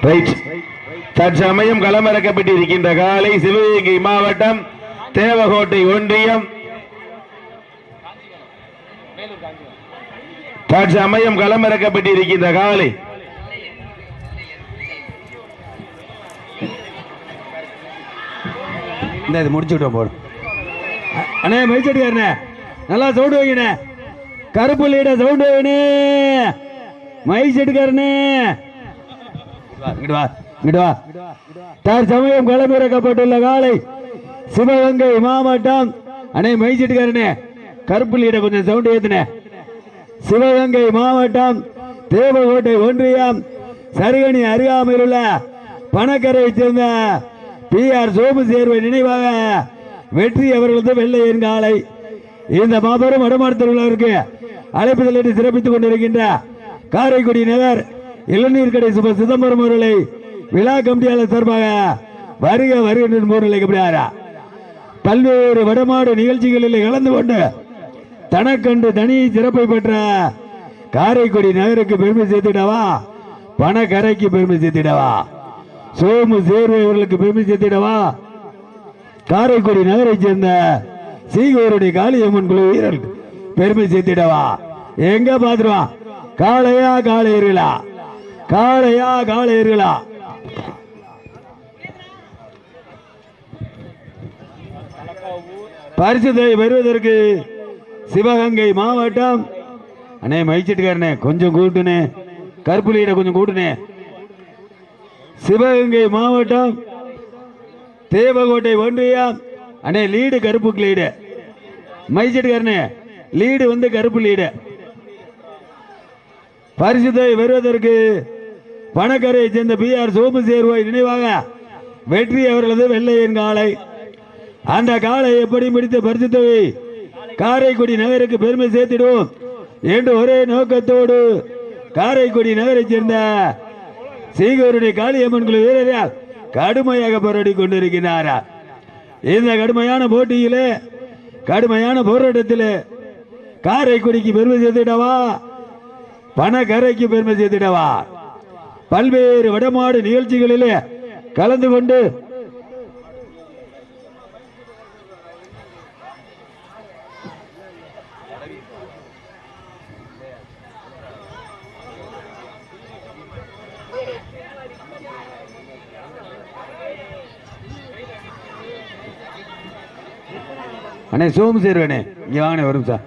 Right தற்சமயம் களமிறக்கப்பட்டிருக்கின்ற காலை சிவகங்கை மாவட்டம் தேவகோட்டை ஒன்றியம். தற்சமயம் களமிறக்கப்பட்டிருக்கின்ற காலை. இந்த இது முடிச்சுக்கிட்டோம் போடு. அ- அண்ணே மைச்சடிக்காரண்ணே நல்லா சவுண்டு வைங்கண்ணே. கருப்பு லீட சவுண்டு வைங்கண்ணே. மைச்சடிக்காரண்ணே இங்கிட்டு வா இங்கிட்டு வா தற்சமயம் களமிறக்கப்பட்டுள்ள காலை சிவகங்கை மாவட்டம். அண்ணே மைச்சடிக்காரண்ணே கருப்பு லீட கொஞ்சம் சவுண்டு ஏத்துனே சிவகங்கை மாவட்டம் தேவகோட்டை ஒன்றியம் சருகணி அருகாமையில் உள்ள பணக்கரையை சேர்ந்த பி ஆர் சோமு சேர்வை நினைவாக வெற்றி அவர்களது வெள்ளையன் காலை இந்த மாபெரும் வடமாநிலத்தில் அழைப்பு அழைப்புதலிட்டு சிறப்பித்துக் கொண்டிருக்கின்ற காரைக்குடி நகர் இளநீர் கடை சுப சிதம்பரம் அவர்களை விழா கமிட்டியாளர் சார்பாக வருக வருகின்ற என்று கபடியாரா பல்வேறு வடமாடு நிகழ்ச்சிகளில் கலந்து கொண்டு தனக்கண்டு தனி சிறப்பை பெற்ற காரைக்குடி நகருக்கு பெருமை சேர்த்திடவா? பணக்கரைக்கு பெருமை சேர்த்திடவா? சோமு சேர்வை அவர்களுக்கு பெருமை சேர்த்திடவா? காரைக்குடி நகரைச் சேர்ந்த சீகோருடைய காளியம்மன் குழு வீரர்கள் பெருமை சேர்த்திடவா? எங்க பாத்துருவா? காளையா காளையர்களா? காளையா காளையர்களா? பரிசுத்தை பெறுவதற்கு சிவகங்கை மாவட்டம். அண்ணே மகிழ்ச்சிட்டுக்காரனே கொஞ்சம் கூட்டுனே கருப்புலியிட கொஞ்சம் கூட்டுனே சிவகங்கை மாவட்டம் தேவகோட்டை ஒன்றியம் அண்ணே லீடு கருப்புக்கு லீடு மைச்சிட்டுக்காரனே லீடு வந்து கருப்பு லீடு பரிசுத்தை பெறுவதற்கு பணக்கரையை சேர்ந்த பி ஆர் சோமு சேர்வாய் நினைவாக வெற்றி அவர்களது வெள்ளையின் காலை. அந்த காலை எப்படி முடித்த பரிசுத்தை காரைக்குடி நகருக்கு பெருமை சேர்த்திடுவோம் என்று ஒரே நோக்கத்தோடு காரைக்குடி நகரை சேர்ந்த சீகருடைய காளியம்மன் குழு வீரர்கள் கடுமையாக போராடி கொண்டிருக்கிறாரா? இந்த கடுமையான போட்டியிலே கடுமையான போராட்டத்திலே காரைக்குடிக்கு பெருமை சேர்த்துடவா பணக்கரைக்கு பெருமை சேர்த்துடவா பல்வேறு வடமாடு நிகழ்ச்சிகளிலே கலந்து கொண்டு அண்ணே சோமு சேர்வனே இங்கே வாங்கண்ணே வரும் சார்.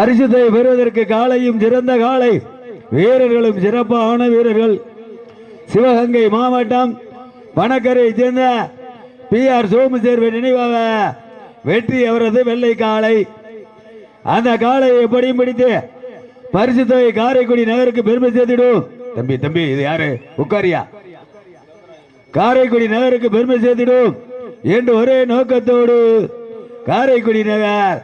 பரிசுத்தை பெறுவதற்கு காலையும் சிறந்த காலை. வீரர்களும் சிறப்பான வீரர்கள். சிவகங்கை மாவட்டம் பணக்கரையை சேர்ந்த பி ஆர் சோமசேர்வை நினைவாக வெற்றி அவரது வெள்ளை காளை அந்த காளையை எப்படியும் பிடித்து பரிசுத்தை காரைக்குடி நகருக்கு பெருமை சேர்த்திடும். தம்பி தம்பி இது யாரு? உட்காரியா? காரைக்குடி நகருக்கு பெருமை சேர்த்திடும். என்று ஒரே நோக்கத்தோடு காரைக்குடி நகர்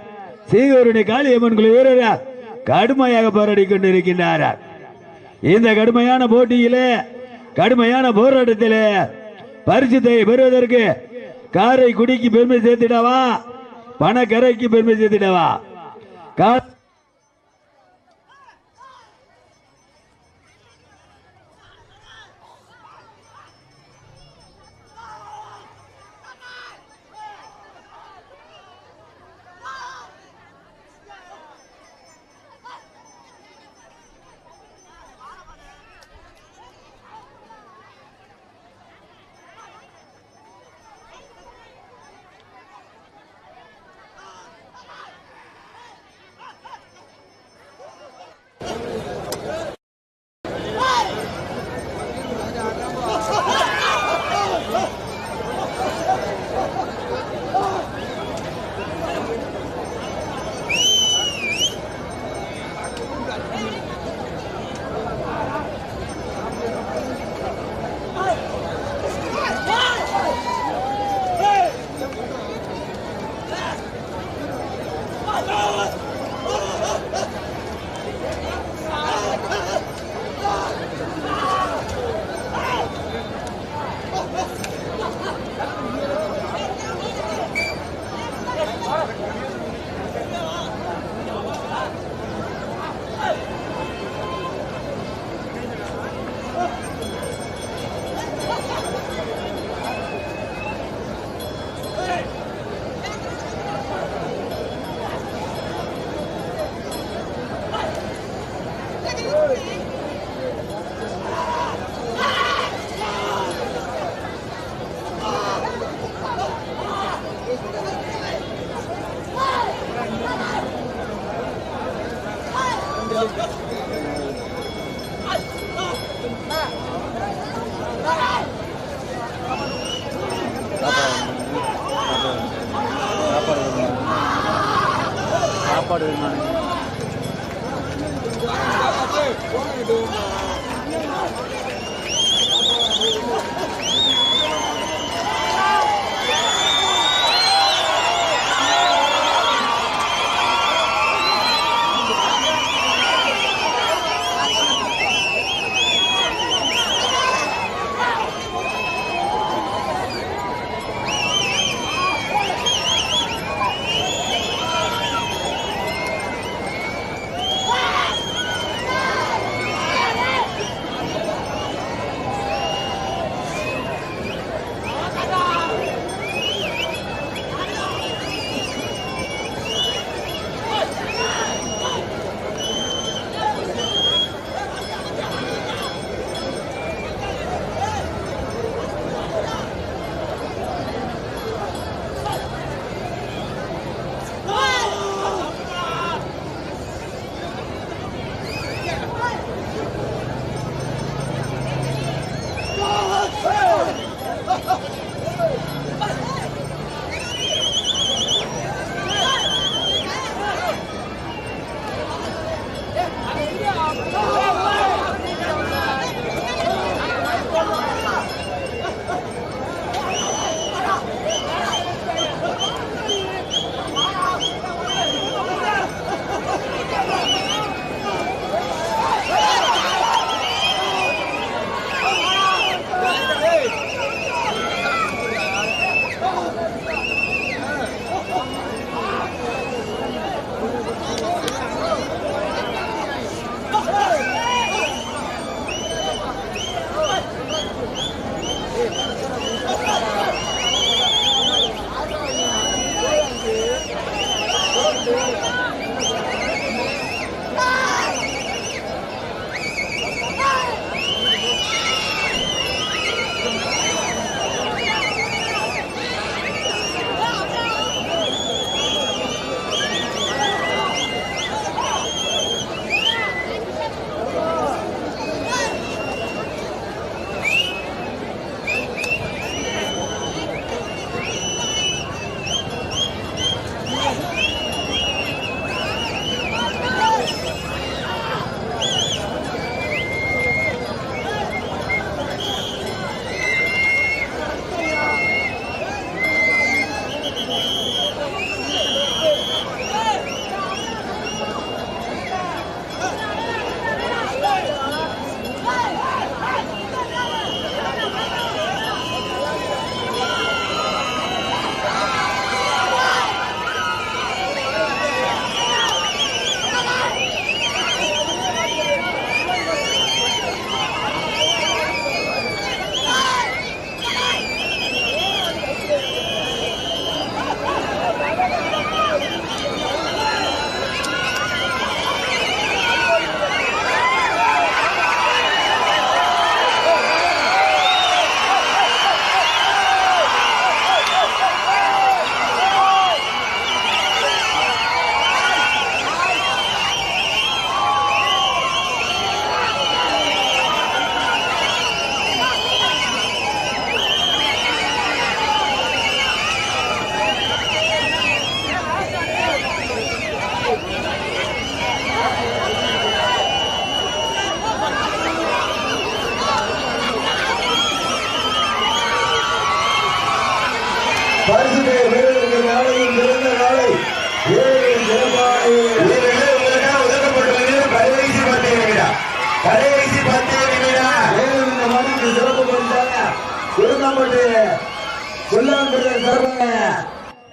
சீகருடைய காளியம்மன் குழு வீரரால் கடுமையாக போராடி கொண்டிருக்கின்றார். இந்த கடுமையான போட்டியிலே கடுமையான போராட்டத்திலே பரிசுத்தை பெறுவதற்கு காரை குடிக்கு பெருமை சேர்த்திடவா? பணக்கரைக்கு பெருமை சேர்த்திடவா? கா சாப்பாடு வேணுமா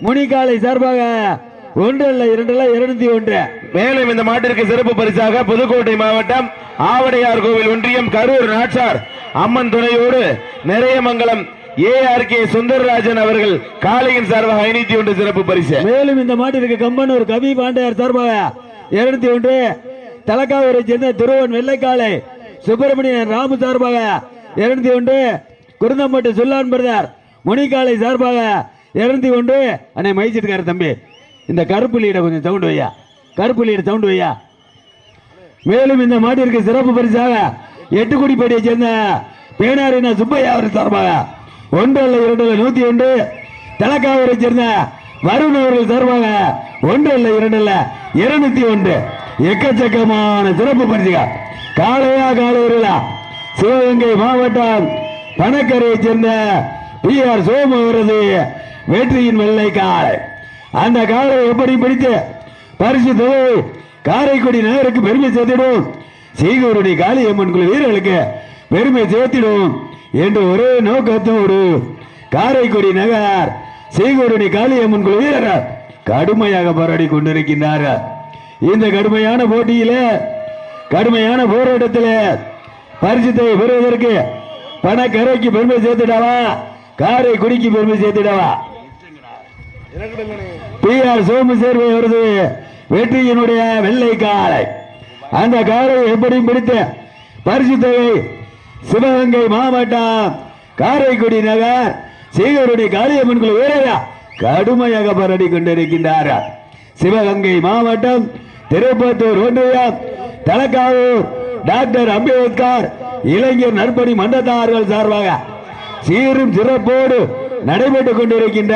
முனிகாலை சார்பாக ஒன்று அல்ல இரண்டு அல்ல இருநூத்தி ஒன்று. மேலும் இந்த மாட்டிற்கு சிறப்பு பரிசாக புதுக்கோட்டை மாவட்டம் ஆவடையார் கோவில் ஒன்றியம் கரூர் நாச்சார் அம்மன் துணையோடு நிறையமங்கலம் ஏஆர் கே சுந்தரராஜன் அவர்கள் காளையின் சார்பாக ஐநூத்தி ஒன்று சிறப்பு பரிசு. மேலும் இந்த மாட்டிற்கு கம்பனூர் கவி பாண்டியார் சார்பாக இருநூத்தி ஒன்று. தலக்காவூரை சேர்ந்த திருவன் வெள்ளைக்காலை சுப்பிரமணியன் ராமு சார்பாக இருநூத்தி ஒன்று. குருந்தம்பட்டு சொல்லான் பிரதர் மணிக்காலை சார்பாக இறந்து கொண்டு அண்ணே மயிச்சிருக்காரு தம்பி இந்த கருப்பு லீடை கொஞ்சம் தவுண்டு வையா? கருப்பு லீடு சவுண்ட் வையா? மேலும் இந்த மாட்டிற்கு சிறப்பு பரிசாக எட்டுக்குடிப்பேட்டையை சேர்ந்த பேனாரின சுப்பையா அவர் சார்பாக ஒன்று அல்ல இரண்டு அல்ல நூத்தி ஒன்று தலக்காவூரை சேர்ந்த வருண் அவர்கள் சார்பாக ஒன்று அல்ல இரண்டு அல்ல இருநூத்தி ஒன்று. எக்கச்சக்கமான சிறப்பு பரிசுகள். காலையா காலையர்களா சிவகங்கை மாவட்டம் பணக்கரையை சேர்ந்த பி ஆர் சோமு அவரது வெற்றியின் வெள்ளை கார் அந்த காரை எப்படி பிடித்து பரிசு தொகை காரைக்குடி நகருக்கு பெருமை சேர்த்திடும். சீகூருடைய காளியம்மன் குழு வீரர்களுக்கு பெருமை சேர்த்திடும் என்று ஒரே நோக்கத்தோடு காரைக்குடி நகர் சீகூருடைய காளியம்மன் குழு வீரர்கள் கடுமையாக போராடி கொண்டிருக்கின்றார்கள். இந்த கடுமையான போட்டியில கடுமையான போராட்டத்தில் பரிசுத்தை பெறுவதற்கு பணக்கரைக்கு பெருமை சேர்த்துடவா காரைக்குடிக்கு பெருமை சேர்த்துடவா பி ஆர் சோமசேர்வை வருது வெற்றியினுடைய வெள்ளை காளை அந்த காரை எப்படியும் பிடித்து பரிசு தொகை சிவகங்கை மாவட்டம் காரைக்குடி நகர் சீகருடைய காளியம்மன் குழு வீரரா கடுமையாக பரடி கொண்டிருக்கின்றார்கள் சிவகங்கை மாவட்டம் திருப்பத்தூர் ஒன்றியம் தலக்காவூர் டாக்டர் அம்பேத்கர் இளைஞர் நற்பணி மன்றத்தார்கள் சார்பாக சீரும் சிறப்போடு நடைபெற்றுக் கொண்டிருக்கின்ற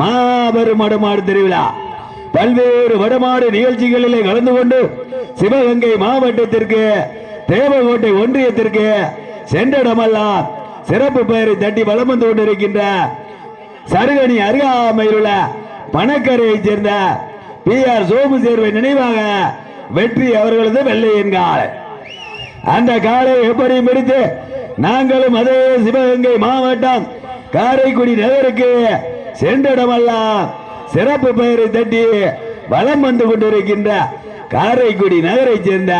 மாபெரும் வடமாடு திருவிழா. பல்வேறு வடமாடு நிகழ்ச்சிகளிலே கலந்து கொண்டு சிவகங்கை மாவட்டத்திற்கு தேவகோட்டை ஒன்றியத்திற்கு சென்றிடமெல்லாம் சிறப்பு பெயரை தட்டி வலம் வந்து கொண்டிருக்கின்ற சருகணி அருகாமையில் உள்ள பணக்கரையைச் சேர்ந்த பி ஆர் சோமு சேர்வை நினைவாக வெற்றி அவர்களது வெள்ளை காலை. அந்த காலை எப்படி முடித்து? நாங்களும் அதே சிவகங்கை மாவட்டம் காரைக்குடி நகருக்கு சென்றிடமெல்லாம் சிறப்பு பெயரை தட்டி வளம் வந்து கொண்டிருக்கின்ற காரைக்குடி நகரை சேர்ந்த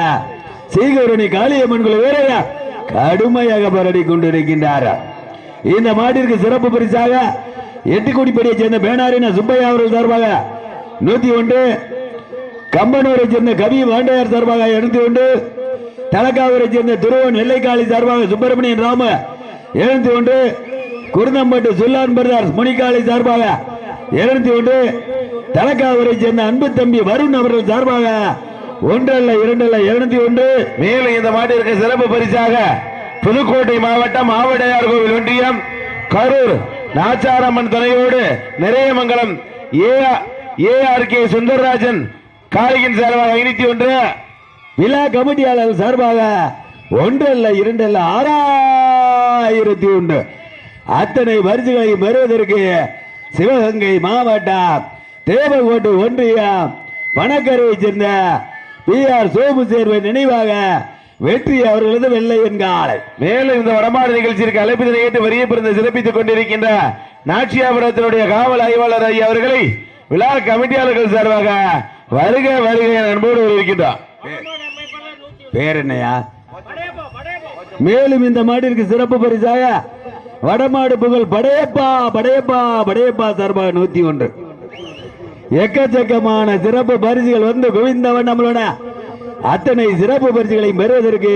சீகரணி காளியம்மன் குழு வீரர் கடுமையாக பரடி கொண்டிருக்கின்றார். இந்த மாட்டிற்கு சிறப்பு பரிசாக எட்டுக்குடிப்படியை சேர்ந்த பேனாரின சுப்பையா அவர்கள் சார்பாக நூத்தி ஒன்று கம்பனூரை சேர்ந்த கவி வாண்டையார் சார்பாக எழுந்து கொண்டு தலக்காவூரை சேர்ந்த துருவன் எல்லைக்காளி சார்பாக சுப்பிரமணியன் ராம எழுநூத்தி ஒன்று குருந்தம்பட்டு சுல்லான் பிரதார் முனிக்காளி சார்பாக எழுநூத்தி ஒன்று தலக்காவூரை சேர்ந்த அன்பு தம்பி வருண் அவர்கள் சார்பாக ஒன்றல்ல இரண்டல்ல எழுநூத்தி ஒன்று மேலும் இந்த மாட்டிற்கு சிறப்பு பரிசாக புதுக்கோட்டை மாவட்டம் ஆவடையார் கோவில் ஒன்றியம் கரூர் நாச்சாரம்மன் துணையோடு நிறையமங்கலம் ஏஆர் கே சுந்தரராஜன் காளியின் சார்பாக ஐநூத்தி ஒன்று விழா கமிட்டியாளர் சார்பாக ஒன்றல்ல இரண்டல்ல ஆறாயிரத்தி ஒன்று. அத்தனை பரிசுகளை பெறுவதற்கு சிவகங்கை மாவட்டம் தேவகோட்டை ஒன்றியம் பணக்கரையை சேர்ந்த பி ஆர் சோமு சேர்வை நினைவாக வெற்றி அவர்களது வெள்ளையன் காலை மேலும் இந்த வடமாடு நிகழ்ச்சிக்கு அழைப்பிதழை ஏற்று வரிய பிறந்து சிறப்பித்துக் கொண்டிருக்கின்ற நாச்சியாபுரத்தினுடைய காவல் ஆய்வாளர் ஐயா அவர்களை விழா கமிட்டியாளர்கள் சார்பாக வருக வருக அன்போடு இருக்கின்றார் பேர் என்னையா? மேலும் இந்த மாடிற்கு சிறப்பு பரிசாக வடமாடு புகழ் படையப்பா படையப்பா படையப்பா சார்பாக நூத்தி ஒன்று. எக்கச்சக்கமான சிறப்பு பரிசுகள் வந்து குவிந்தவன் நம்மளோட அத்தனை சிறப்பு பரிசுகளை பெறுவதற்கு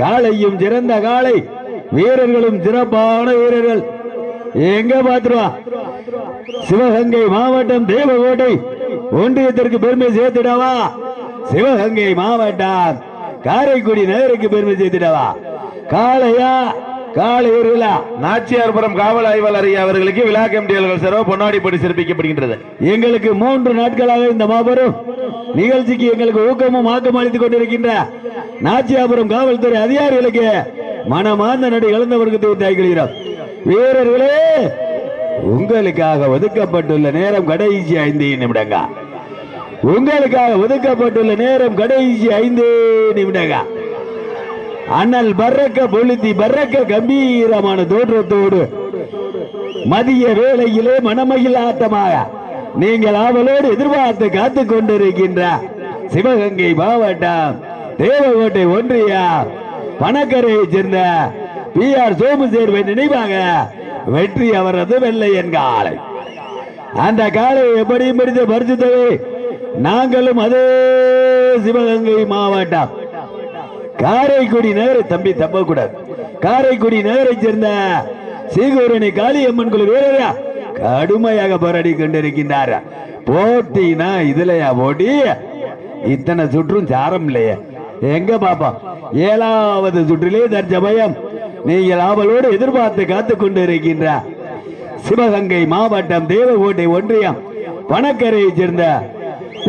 காளையும் சிறந்த காளை வீரர்களும் சிறப்பான வீரர்கள். எங்க பாத்துருவா? சிவகங்கை மாவட்டம் தேவகோட்டை ஒன்றியத்திற்கு பெருமை சேர்த்துடவா? சிவகங்கை மாவட்டம். காரைக்குடி நகருக்கு பெருமை சேர்த்திடவா காளையா? காளை வீரர்களா நாச்சியார்புரம் காவல் ஆய்வாளர் அவர்களுக்கு விழா கமிட்டியாளர்கள் சார்பாக பொன்னாடிப்படி சிறப்பிக்கப்படுகின்றது. எங்களுக்கு மூன்று நாட்களாக இந்த மாபெரும் நிகழ்ச்சிக்கு எங்களுக்கு ஊக்கமும் ஆக்கம் அளித்துக் கொண்டிருக்கின்ற நாச்சியாபுரம் காவல்துறை அதிகாரிகளுக்கு மனமார்ந்த நடி கலந்தவருக்கு தாய்கிறோம் வீரர்களே உங்களுக்காக ஒதுக்கப்பட்டுள்ள நேரம் கடைசி ஐந்து நிமிடங்க உங்களுக்காக ஒதுக்கப்பட்டுள்ள நேரம் கடைசி ஐந்து நிமிடங்கள் அண்ணல் பறக்க பொழுதி பறக்க கம்பீரமான தோற்றத்தோடு மதிய வேளையிலே மனமகிழ் ஆட்டமாக நீங்கள் ஆவலோடு எதிர்பார்த்து காத்து கொண்டிருக்கின்ற சிவகங்கை மாவட்டம் தேவகோட்டை ஒன்றியா பணக்கரையைச் சேர்ந்த பி ஆர் சோமுசேர்வை நினைவாக வெற்றி அவரது வெள்ளையன் காலை. அந்த காலை எப்படியும் பிடித்த பரிசு தொகை நாங்களும் அதே சிவகங்கை மாவட்டம். காரைக்குடி நகரை தம்பி தப்பக்கூடாது காரைக்குடி நகரை சேர்ந்த சீகூரணி காளியம்மன் குழு வீரரா கடுமையாக போராடி கொண்டிருக்கின்றார். போட்டினா இதுலயா போட்டி? இத்தனை சுற்றும் சாரம் இல்லையே. எங்க பாப்பா? ஏழாவது சுற்றிலே தற்சமயம் நீங்கள் ஆவலோடு எதிர்பார்த்து காத்துக் கொண்டிருக்கின்ற சிவகங்கை மாவட்டம் தேவகோட்டை ஒன்றியம் பணக்கரையை சேர்ந்த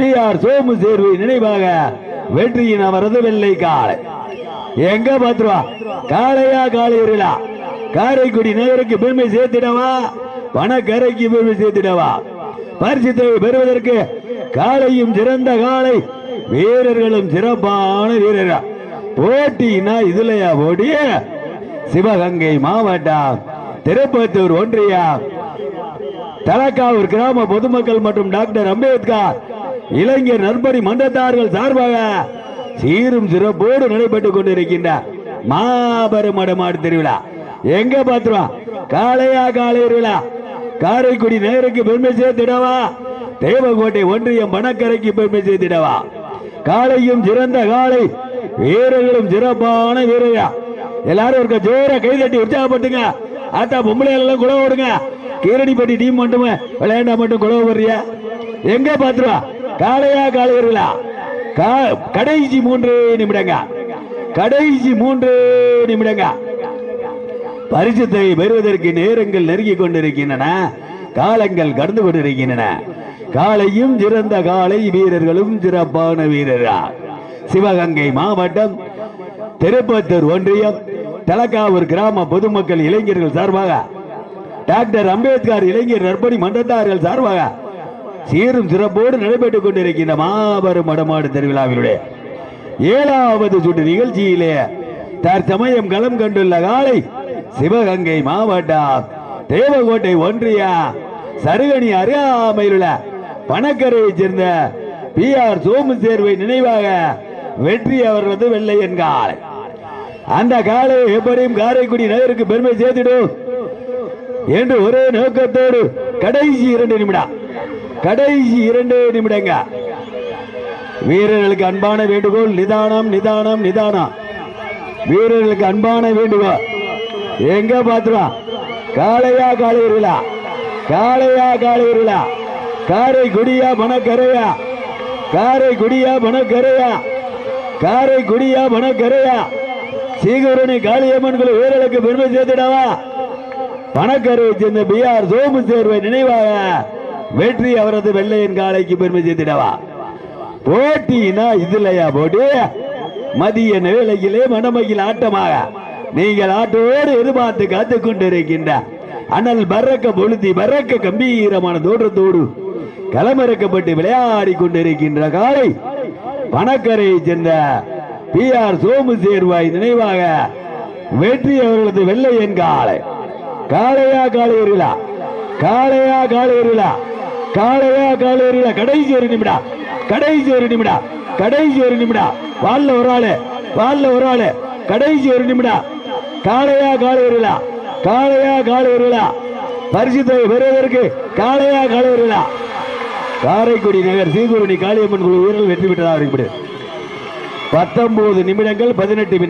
பி ஆர் சோமு சேர்வு நினைவாக வெற்றியின் அவரது வெள்ளை காளை. எங்க பாத்துருவா காளையா காளையர்களா காரைக்குடி நகருக்கு பெருமை சேர்த்திடவா? பணக்கரைக்கு பெருமை சேர்த்திடவா? பரிசு தேவை பெறுவதற்கு காளையும் சிறந்த காளை வீரர்களும் சிறப்பான வீரர்கள். போட்டினா இதுலயா போட்டி? சிவகங்கை மாவட்டம் திருப்பத்தூர் ஒன்றியம். தலக்காவூர் கிராம பொதுமக்கள் மற்றும் டாக்டர் அம்பேத்கர் இளைஞர் நற்படி மன்றத்தார்கள் சார்பாக சீரும் சிறப்போடு நடைபெற்றுக் கொண்டிருக்கின்ற மாபெரும் மடமாடு திருவிழா. எங்க பாத்துருவான் காளையா திருவிழா. காரைக்குடி நேருக்கு பெருமை சேர்த்திடவா? தேவகோட்டை ஒன்றியம் பணக்கரைக்கு பெருமை சேர்த்திடவா? காளையும் சிறந்த காளை வீரர்களும் சிறப்பான வீரரா எல்லாரும் இருக்க ஜோர கை தட்டி உற்சாகப்பட்டுங்க ஆத்தா பொம்பளை எல்லாம் குழவு விடுங்க கீரடிப்பட்டி டீம் மட்டுமே விளையாண்டா மட்டும் குழவு வர்றியா எங்க பாத்துருவா காளையா காளையர்களா கா- கடைசி மூன்று நிமிடங்க. கடைசி மூன்று நிமிடங்க. பரிசுத்தை பெறுவதற்கு நேரங்கள் நெருங்கிக் கொண்டிருக்கின்றன. காலங்கள் கடந்து கொண்டிருக்கின்றன. காலையும் சிறந்த காலை வீரர்களும் சிறப்பான வீரரா. சிவகங்கை மாவட்டம் திருப்பத்தூர் ஒன்றியம் தலக்காவூர் கிராம பொதுமக்கள் இளைஞர்கள் சார்பாக டாக்டர் அம்பேத்கர் இளைஞர் நற்பணி மன்றத்தார்கள் சார்பாக சீரும் சிறப்போடு நடைபெற்றுக் கொண்டிருக்கின்ற மாபெரும் மடமாடு திருவிழாவினுடைய ஏழாவது சுற்று நிகழ்ச்சியிலே தற்சமயம் களம் கண்டுள்ள காலை சிவகங்கை மாவட்டம் தேவகோட்டை ஒன்றிய சருகணி அருகாமையில் உள்ள பணக்கரையைச் சேர்ந்த பி ஆர் சோமு சேர்வை நினைவாக வெற்றி அவர்களது வெள்ளையன் காலை அந்த காலை எப்படியும் காரைக்குடி நகருக்கு பெருமை சேர்த்திடும். என்று ஒரே நோக்கத்தோடு கடைசி இரண்டு நிமிடம். கடைசி இரண்டு நிமிடங்க. வீரர்களுக்கு அன்பான வேண்டுகோள் நிதானம் நிதானம் நிதானம். வீரர்களுக்கு அன்பான வேண்டுகோள். எங்க பாத்துருவா காளையா காளையர்களா காளையா காளையர்களா காரை குடியா மனக்கரையா காரை குடியா மனக்கரையா காரை குடியா மனக்கரையா சீகரணி காளியம்மன் குழு வீரர்களுக்கு பெருமை சேர்த்துடவா? பணக்கரையை சேர்ந்த பி ஆர் சோமு சேர்வை நினைவாக வெற்றி அவரது வெள்ளையன் காளைக்கு பெருமை சேர்த்திடவா? போட்டினா இதுலயா போட்டி? மதிய வேலையிலே மணமகில் ஆட்டமாக. நீங்கள் ஆட்டோடு எதிர்பார்த்து காத்து கொண்டிருக்கின்ற அனல் பறக்க பொழுதி பறக்க கம்பீரமான தோற்றத்தோடு களமிறக்கப்பட்டு விளையாடி கொண்டிருக்கின்ற காலை பணக்கரையை சேர்ந்த பி ஆர் சோமு சேர்வாய் நினைவாக வெற்றி அவர்களது வெள்ளையன் காலை. காளையா காளையர்களா காளையா காளையர்களா காளையா காளையர்களா கடைசி ஒரு நிமிடம். கடைசி ஒரு நிமிடம். கடைசி ஒரு நிமிடம். வால்ல ஒரு ஆளு. வால்ல ஒரு ஆளு. கடைசி ஒரு நிமிடம். காலையா காளையர்களா காளையா காளையர்களா பரிசுத்தை பெறுவதற்கு காளையா காளையர்களா காரைக்குடி நகர் சீகுருணி காளியம்மன் குழு வீரர்கள் வெற்றி பெற்றதாக இருக்கிறது பத்தொன்பது நிமிடங்கள் பதினெட்டு வினா